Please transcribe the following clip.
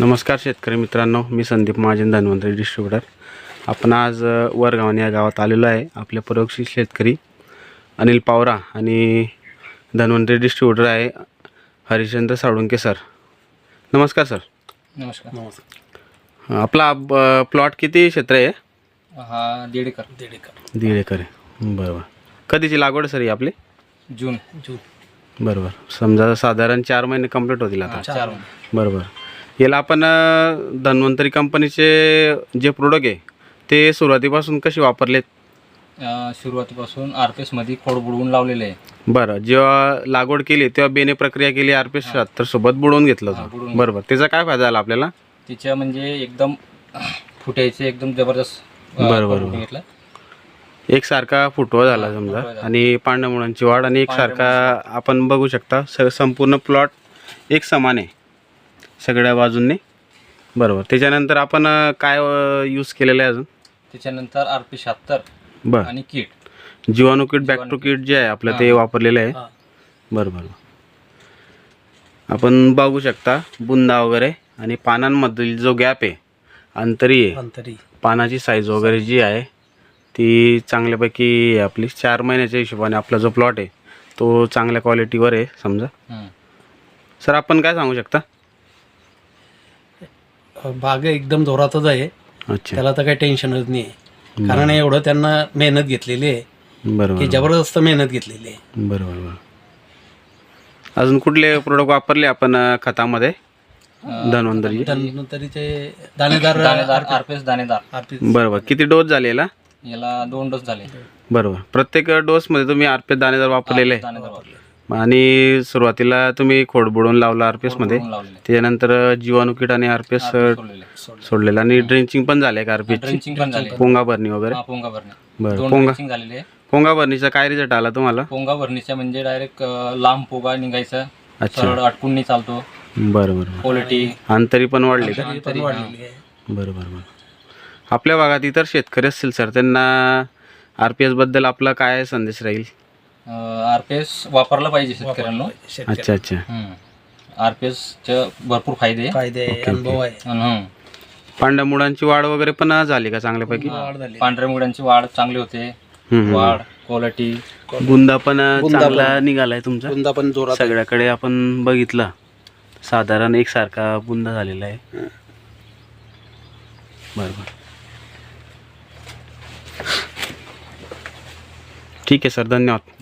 नमस्कार शेतकरी मित्रांनो मी संदीप महाजन धन्वंतरी डिस्ट्रीब्युटर आपण आज वरगावन या गावात आलेलो आहे. आपले परोक्षी शेतकरी अनिल पावरा आणि धन्वंतरी डिस्ट्रीब्युटर आहे हरिश्चंद्र साळुंके सर. नमस्कार सर. नमस्कार. आपला ब- प्लॉट किती क्षेत्र आहे? हा दीड एकर. दीड एकर. दीड एकर आहे. बरोबर. कधीची लागवड सर ही आपली? जून. जून. बरोबर. समजा साधारण चार महिने कंप्लीट होतील आता. बरोबर. याला आपण धन्वंतरी कंपनीचे जे प्रोडक्ट आहे ते सुरुवातीपासून कसे वापरलेत? सुरुवातीपासून आर पी एसमध्ये खोड बुडवून लावलेले आहे. बरं जेव्हा लागवड केली तेव्हा बेने प्रक्रिया केली आर पी एस शहात्तर सोबत बुडवून घेतलं हा, होतं. बुडवून बरोबर त्याचा काय फायदा झाला आपल्याला? तिच्या म्हणजे एकदम फुटायचे एकदम जबरदस्त अं, बरं, बरं, घेतलं. एकसारखा फुटवा झाला समजा. फुटवा झाला. आणि पांढऱ्या मुळांची वाढ आणि एकसारखा आपण बघू शकता स संपूर्ण प्लॉट एक समान आहे. सगळ्या बाजूंनी? बरोबर. त्याच्यानंतर आपण काय यूज केलेलं आहे अजून? त्याच्यानंतर आर पी शहात्तर बरं. आणि किट. जीवाणू किट बॅक टू किट. जे आहे आपलं ते वापरलेलं आहे. बरं बरं आपण बघू शकता बुंदा वगैरे आणि पानांमधील जो गॅप आहे अंतरी आहे. अंतरी पानाची साईज वगैरे जी आहे ती चांगल्यापैकी आपली चार महिन्याच्या हिशोबाने आपला जो प्लॉट आहे तो चांगल्या क्वालिटीवर आहे समजा. सर आपण काय सांगू शकता? बाग एकदम जोरातच आहे. अच्छा. त्याला तर काही टेन्शनच नाही आहे कारण एवढं त्यांना मेहनत घेतलेली आहे. बरोबर. की जबरदस्त मेहनत घेतलेली आहे. बरोबर बरोबर. अजून कुठले प्रोडक्ट वापरले आपण अं, खतामध्ये? धन्वंतरी धन्वंतरीचे. दाणेदार आरपी बरोबर. किती डोस झालेला याला? दोन डोस झाले. बरोबर. प्रत्येक डोसमध्ये तुम्ही आरपीएस दाणेदार वापरलेले आहे. दाणेदार वापरले. आणि सुरुवातीला तुम्ही खोड बुडवून लावला आरपीएसमध्ये. बुडवून लावलेले त्याच्यानंतर जीवाणू किट आणि आरपीएस सोडलेले. सोडलेलं. आणि ड्रेंचिंग पण झाले का आरपीएस ड्रिंचिंग पण झाले. पोंगा भरणी वगैरे? हा पोंगा भरणे. बरं दोन पोंगा ड्रिंचिंग झालेले. आहे. पोंगा भरणीचा काय रिझल्ट आला तुम्हाला? पोंगा भरणीच्या म्हणजे डायरेक्ट लांब पोगा निघायचा. अच्छा. सरळ अटकून नाही चालतो. बरं बरं बरं. क्वालिटी अंतरी पण वाढली का? बरं बरं बरं. आपल्या भागात इतर शेतकरी असतील सर त्यांना आर पी बद्दल आपला काय संदेश राहील? आर पी एस वापरला पाहिजे शेतकऱ्यांना. अच्छा अच्छा. आर पी चे भरपूर फायदे. आहे. फायदे आहे अनुभव आहे. अन हं. पांढऱ्या मुळांची वाढ वगैरे पण झाली का चांगल्यापैकी? वाढ झाली. पांढऱ्या मुळ्यांची वाढ चांगली होते. हम्म, हम्म. वाढ क्वालिटी बुंदा पण चांगला निघालाय तुमचा? बुंदा पण जोरात. सगळ्याकडे आपण बघितलं. साधारण एकसारखा बुंदा झालेला आहे. बरोबर ठीक आहे सर. धन्यवाद.